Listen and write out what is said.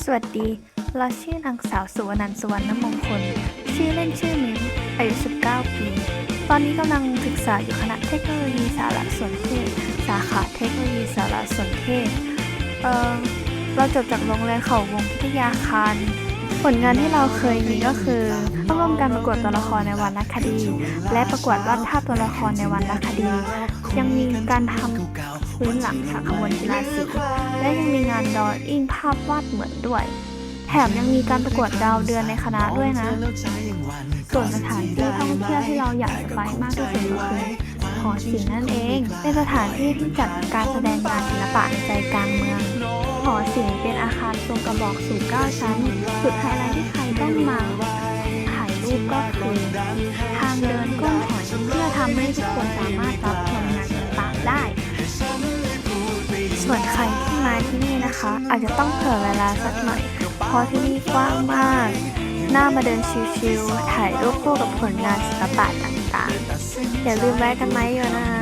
สวัสดี เราชื่อนางสาวสุวรรณสุวรรณมงคล ชื่อเล่นชื่อมิ้นอายุ 19 ปี ตอนนี้กำลังศึกษาอยู่คณะเทคโนโลยีสารสนเทศ สาขาเทคโนโลยีสารสนเทศ เออเราจบจากโรงเรียนเขาวงพิทยาคารผลงานที่เราเคยมีก็คือต้องร่วมการประกวดตัวละครในวรรณคดี และประกวดวาดภาพตัวละครในวรรณคดี ยังมีการทำ พื้นหลังฉากขบวนกีฬาสีและยังมีงานดออิ่งภาพวาดเหมือนด้วย แถมยังมีการประกวดดาวเดือนในคณะด้วยนะ ส่วนสถานที่ท่องเที่ยวที่เราอยากจะไปมากที่สุดก็คือหอศิลป์นั่นเอง เป็นสถานที่ที่จัดการแสดงงานศิลปะใจกลางเมือง หอศิลป์เป็นอาคารทรงกระบอกสูง9ชั้นจุดไฮไลท์ที่ใครต้องมาถ่ายรูปก็คือทางเดินก้นหอยเพื่อทำให้ทุกคนสามารถรับชมงานศิลปะได้ ส่วนใครที่มาที่นี่นะคะ อาจจะต้องเผื่อเวลาสักหน่อย เพราะที่นี่กว้างมากน่ามาเดินชิลๆถ่ายรูปคู่กับผลงานศิลปะต่างๆ อย่าลืมแวะกันไหมเยนะ